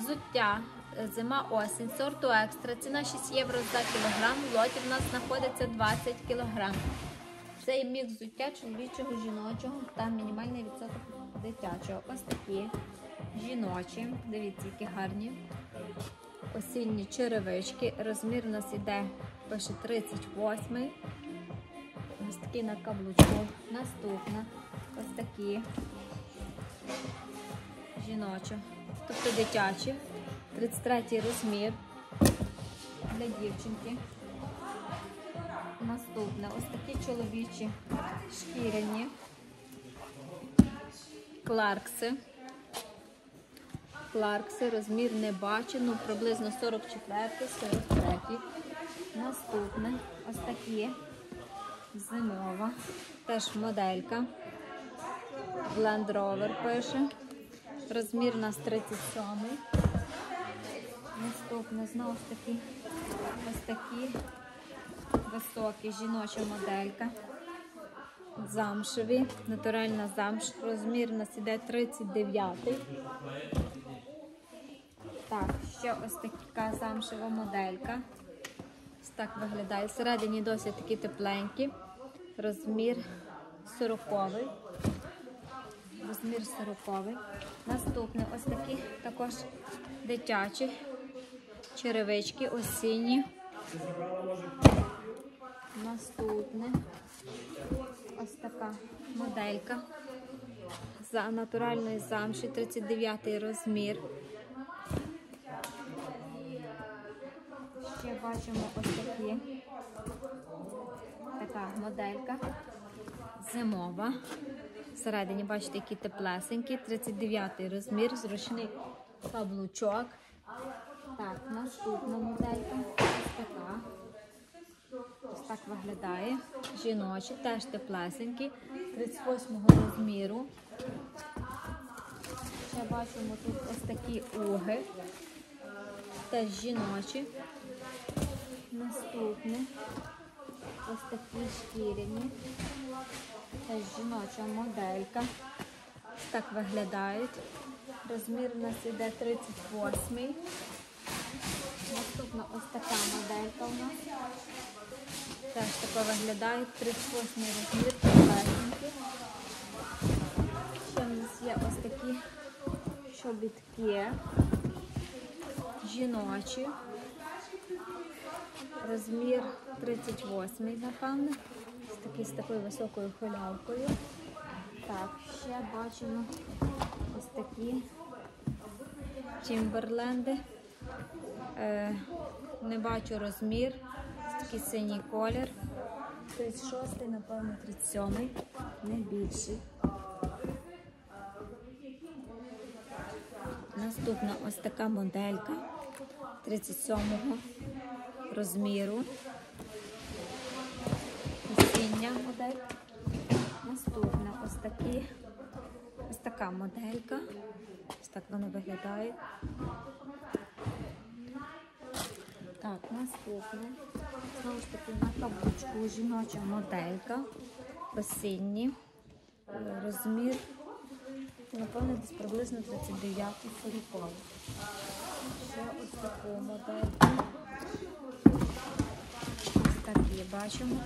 Взуття зима осінь сорту екстра. Ціна 6 євро за кілограм. В лоті в нас знаходиться 20 кілограм. Це є мікс взуття чоловічого, жіночого та мінімальний відсоток дитячого. Ось такі жіночі. Дивіться, які гарні. Осінні черевички. Розмір у нас іде пише 38. Ось такі на каблучку. Наступна. Ось такі жіночі. Тобто дитячі. 33 розмір для дівчинки. Наступне ось такі чоловічі шкіряні кларкси. Кларкси, розмір не бачу, ну приблизно 44-43. Наступне ось такі зимова. Теж моделька. Land Rover пише. Розмір у нас 37. Наступне знову ж таки ось такі високі жіноча моделька. Замшеві, натуральна замш. Розмір у нас іде 39. Так, ще ось така замшева моделька. Ось так виглядає. Всередині досить такі тепленькі. Розмір 40. Розмір 40. Наступне ось такі також дитячі черевички осінні. Наступне ось така моделька за натуральної замші, 39 розмір. Ще бачимо ось такі така моделька зимова. Всередині, бачите, які теплесенькі, 39 розмір, зручний каблучок. Так, наступна моделька ось така. Ось так виглядає. Жіночі, теж теплесенькі, 38 розміру. Ще бачимо тут ось такі уги. Теж жіночі. Наступне ось такі шкіряні. Теж жіноча моделька. Так виглядають. Розмір у нас іде 38. Наступна ось така моделька у нас. Теж така виглядає. 38 розмір, теплесенький. Ще в нас є ось такі чобітки. Жіночі. Розмір 38, напевно. Ось такий з такою високою халявкою. Так, ще бачимо ось такі Тімберленди. Е, не бачу розмір. Такий синій колір. 36, напевно, 37, не більший. Наступна ось така моделька 37 розміру. Осіння модель. Наступна ось такі, ось така моделька. Ось так вона виглядає. Так, наступне. Знову ж таки на каблучку жіноча моделька. Осінні. Розмір, напевно, десь приблизно 39 40 Ще ось таку модельку. Бачимо.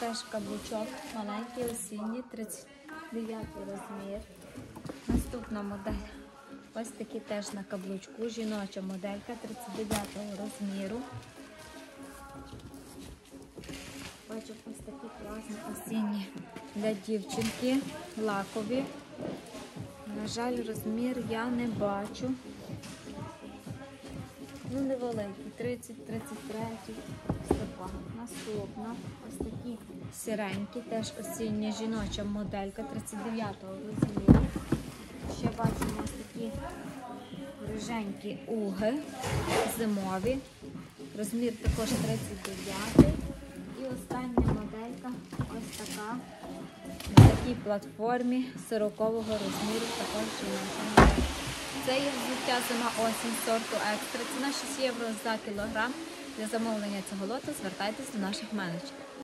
Теж каблучок маленький, осінній, 39 розмір. Наступна модель. Ось такі теж на каблучку. Жіноча моделька 39 розміру. Бачу ось такі класні осінні для дівчинки, лакові. На жаль, розмір я не бачу. Ну, невеликий, 30, 33, стопа. Наступна, ось такі сіренькі, теж осіння жіноча моделька 39-го розміру. Ще бачимо ось такі риженькі уги зимові. Розмір також 39. І остання моделька ось така. На такій платформі 40-го розміру також жіноча. Це є взуття зима осінь сорту екстра. Ціна 6 євро за кілограм. Для замовлення цього лоту звертайтесь до наших менеджерів.